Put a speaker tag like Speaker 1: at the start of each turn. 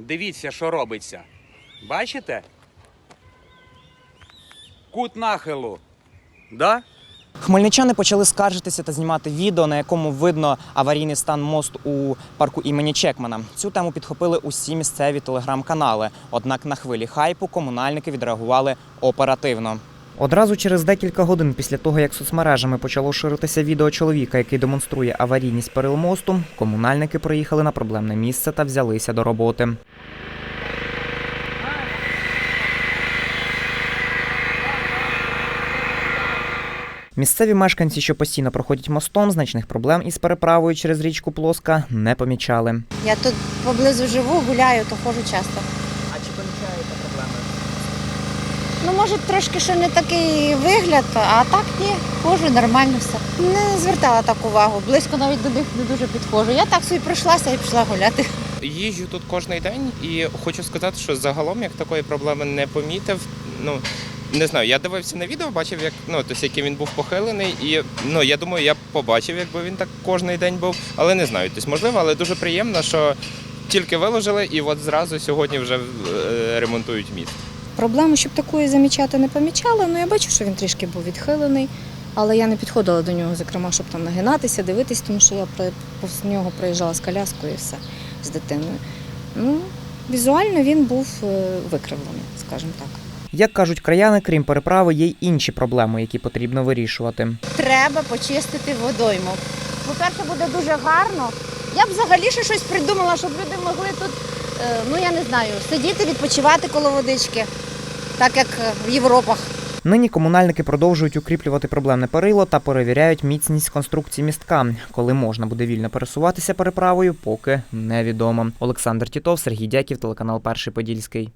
Speaker 1: Дивіться, що робиться. Бачите? Кут нахилу. Да?
Speaker 2: Хмельничани почали скаржитися та знімати відео, на якому видно аварійний стан мост у парку імені Чекмана. Цю тему підхопили усі місцеві телеграм-канали. Однак на хвилі хайпу комунальники відреагували оперативно. Одразу через декілька годин після того, як соцмережами почало ширитися відео чоловіка, який демонструє аварійність перил мосту, комунальники приїхали на проблемне місце та взялися до роботи. Місцеві мешканці, що постійно проходять мостом, значних проблем із переправою через річку Плоска не помічали.
Speaker 3: Я тут поблизу живу, гуляю, то ходжу часто.
Speaker 2: А чи помічаєте проблеми?
Speaker 3: Ну, може, трошки ще не такий вигляд, а так ні, ходжу, нормально все. Не звертала так увагу, близько навіть до них не дуже підходжу. Я так собі пройшлася і пішла гуляти.
Speaker 4: Їжджу тут кожен день і хочу сказати, що загалом як такої проблеми не помітив. Ну не знаю, я дивився на відео, бачив, як ну тобто, який він був похилений, і ну я думаю, я б побачив, якби він так кожен день був, але не знаю. Тобто, можливо, але дуже приємно, що тільки виложили, і от зразу сьогодні вже е, ремонтують міст.
Speaker 5: Проблему, щоб такої замічати, не помічала. Ну я бачу, що він трішки був відхилений, але я не підходила до нього, зокрема, щоб там нагинатися, дивитись, тому що я при- повз нього проїжджала з коляскою і все з дитиною. Ну, візуально він був е, викривлений, скажімо так.
Speaker 2: Як кажуть краяни, крім переправи, є й інші проблеми, які потрібно вирішувати.
Speaker 3: Треба почистити водойму. По-перше, буде дуже гарно. Я б взагалі ще щось придумала, щоб люди могли тут, ну я не знаю, сидіти, відпочивати коло водички, так як е, в Європах.
Speaker 2: Нині комунальники продовжують укріплювати проблемне перило та перевіряють міцність конструкції містка. Коли можна буде вільно пересуватися переправою, поки невідомо. Олександр Тітов, Сергій Дяків, телеканал Перший Подільський.